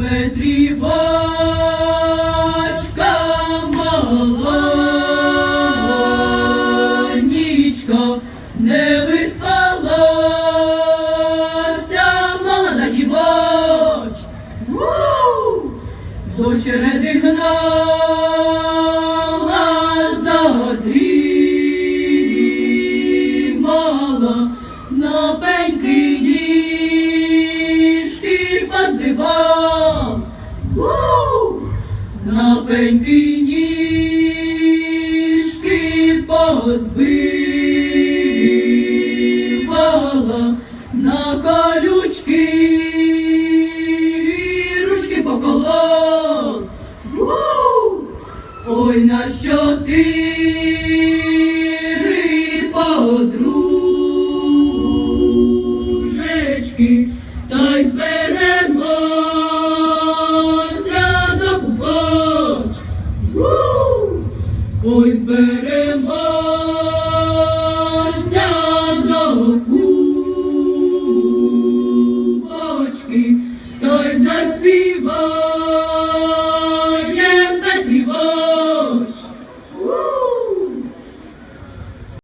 Петрівочка малонічко, не виспалася молода дівоч. До череди гнала за задрімала, на На пеньки ніжки позбивала, на колючки ручки поколов. Ой, на що ти подружечки, Ой, зберемося